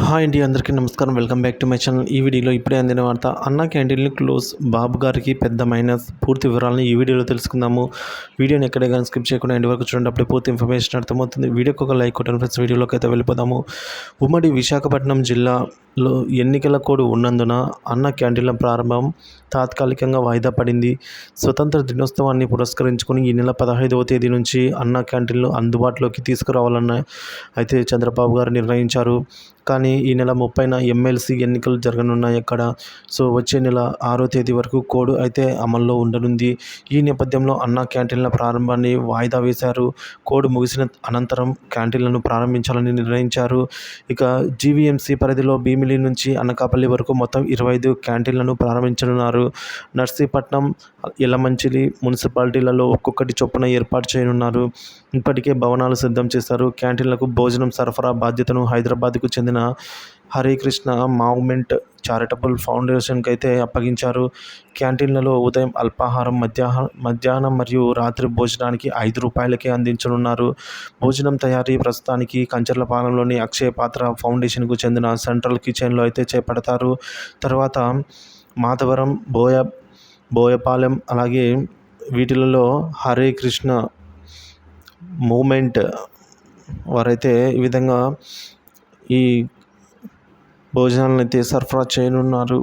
Hi అండి అందరికీ నమస్కారం. Welcome back to my channel. ఈ వీడియోలో ఇప్పుడే అందిన వార్త అన్న క్యాంటీన్లు క్లోజ్ బాబు గారికి పెద్ద మైనస్. పూర్తి వివరాలను ఈ వీడియోలో తెలుసుకుందాము. వీడియోని ఎక్కడే కానీ స్కిప్ చేయకుండా ఎండ్ వరకు చూడండి. అప్పుడే పూర్తి ఇన్ఫర్మేషన్ అర్థమవుతుంది. వీడియోకి ఒక లైక్ కొట్టండి ఫ్రెండ్స్. వీడియోలోకి అయితే వెళ్ళిపోదాము. ఉమ్మడి విశాఖపట్నం జిల్లా లో ఎన్నికల కోడ్ ఉన్నందున అన్న క్యాంటీన్ల ప్రారంభం తాత్కాలికంగా వాయిదా పడింది. స్వతంత్ర దినోత్సవాన్ని పురస్కరించుకొని ఈ నెల పదహైదవ తేదీ నుంచి అన్న క్యాంటీన్లు అందుబాటులోకి తీసుకురావాలన్న అయితే చంద్రబాబు గారు నిర్ణయించారు. కానీ ఈ నెల ముప్పైన ఎమ్మెల్సీ ఎన్నికలు జరగనున్నాయి అక్కడ. సో వచ్చే నెల ఆరో తేదీ వరకు కోడ్ అయితే అమల్లో ఉండనుంది. ఈ నేపథ్యంలో అన్న క్యాంటీన్ల ప్రారంభాన్ని వాయిదా వేశారు. కోడ్ ముగిసిన అనంతరం క్యాంటీన్లను ప్రారంభించాలని నిర్ణయించారు. ఇక జీవీఎంసీ పరిధిలో భీమిలి నుంచి అనకాపల్లి వరకు మొత్తం ఇరవై ఐదు క్యాంటీన్లను ప్రారంభించనున్నారు. నర్సీపట్నం ఇలమంచిలి మున్సిపాలిటీలలో ఒక్కొక్కటి చొప్పున ఏర్పాటు చేయనున్నారు. ఇప్పటికే భవనాలు సిద్ధం చేశారు. క్యాంటీన్లకు భోజనం సరఫరా బాధ్యతను హైదరాబాద్కు చెందిన హరే కృష్ణ మావ్మెంట్ చారిటబుల్ ఫౌండేషన్కి అయితే అప్పగించారు. క్యాంటీన్లలో ఉదయం అల్పాహారం మధ్యాహ్నం మధ్యాహ్నం మరియు రాత్రి భోజనానికి ఐదు రూపాయలకే అందించనున్నారు. భోజనం తయారీ ప్రస్తుతానికి కంచర్లపాలెంలోని అక్షయ పాత్ర ఫౌండేషన్కు చెందిన సెంట్రల్ కిచెన్లో అయితే చేపడతారు. తర్వాత మాధవరం బోయ బోయపాలెం అలాగే వీటిలలో హరే కృష్ణ మూమెంట్ వారైతే ఈ విధంగా ఈ భోజనాలను అయితే సరఫరా చేయనున్నారు.